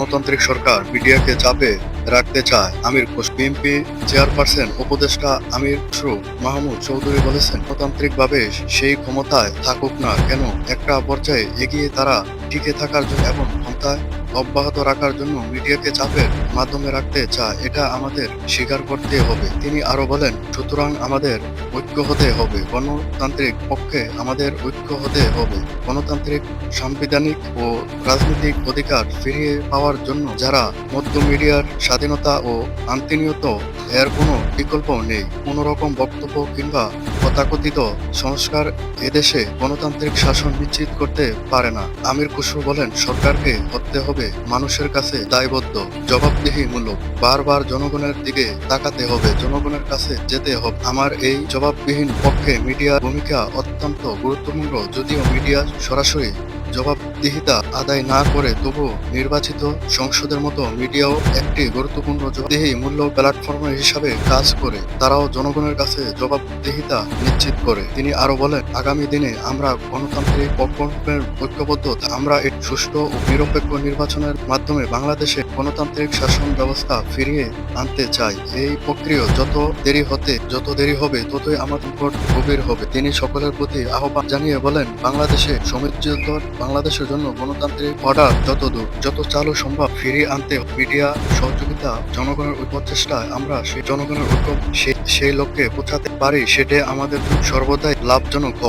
গণতান্ত্রিক সরকার মিডিয়াকে চাপে রাখতে চায় আমির খোশ বিএনপি চেয়ারপারসন উপদেষ্টা আমির খসরু। মাহমুদ চৌধুরী বলেছেন গণতান্ত্রিকভাবে সেই ক্ষমতায় থাকুক না, কেন একটা পর্যায়ে এগিয়ে তারা টিকে থাকার জন্য এবং ক্ষমতায় অব্যাহত রাখার জন্য মিডিয়াকে চাপের মাধ্যমে রাখতে চায়, এটা আমাদের স্বীকার করতে হবে। তিনি আরও বলেন, সুতরাং আমাদের ঐক্য হতে হবে, গণতান্ত্রিক পক্ষে আমাদের ঐক্য হতে হবে। গণতান্ত্রিক, সাংবিধানিক ও রাজনৈতিক অধিকার ফিরিয়ে পাওয়ার জন্য যারা মধ্য মিডিয়ার স্বাধীনতা ও আন্তনিয়ত এর কোনো বিকল্প নেই। কোনো রকম বক্তব্য কিংবা তথাকথিত সংস্কার এদেশে গণতান্ত্রিক শাসন নিশ্চিত করতে পারে না। আমির খুসরু বলেন, সরকারকে হতে হবে মানুষের কাছে দায়বদ্ধ, জবাবদিহিমূলক। বারবার জনগণের দিকে তাকাতে হবে, জনগণের কাছে যেতে হবে। আমার এই জবাববিহীন পক্ষে মিডিয়ার ভূমিকা অত্যন্ত গুরুত্বপূর্ণ। যদিও মিডিয়া সরাসরি জবাবদিহিতা আদায় না করে তবু নির্বাচিত সংসদের মতো মিডিয়াও একটি গুরুত্বপূর্ণ জবাবদিহি মূল্য প্ল্যাটফর্ম হিসাবে কাজ করে, তারাও জনগণের কাছে জবাবদিহিতা নিশ্চিত করে। তিনি আরও বলেন, আগামী দিনে আমরা গণতান্ত্রিক পক্ষের ঐক্যবদ্ধ আমরা একটি সুষ্ঠু ও নিরপেক্ষ নির্বাচনের মাধ্যমে বাংলাদেশে গণতান্ত্রিক শাসন ব্যবস্থা ফিরিয়ে আনতে চাই। এই প্রক্রিয়া যত দেরি হতে, যত দেরি হবে, ততই আমাদের গভীর হবে। তিনি সকলের প্রতি আহ্বান জানিয়ে বলেন, বাংলাদেশে সমৃদ্ধ বাংলাদেশের জন্য গণতান্ত্রিক অর্ডার যত দূর যত চালু সম্ভব ফিরিয়ে আনতে মিডিয়া সহযোগিতা জনগণের উপচেষ্টায় আমরা সেই জনগণের ঐক্য সেই লক্ষ্যে পৌঁছাতে পারি, সেটাই আমাদের সর্বদাই লাভজনক হবে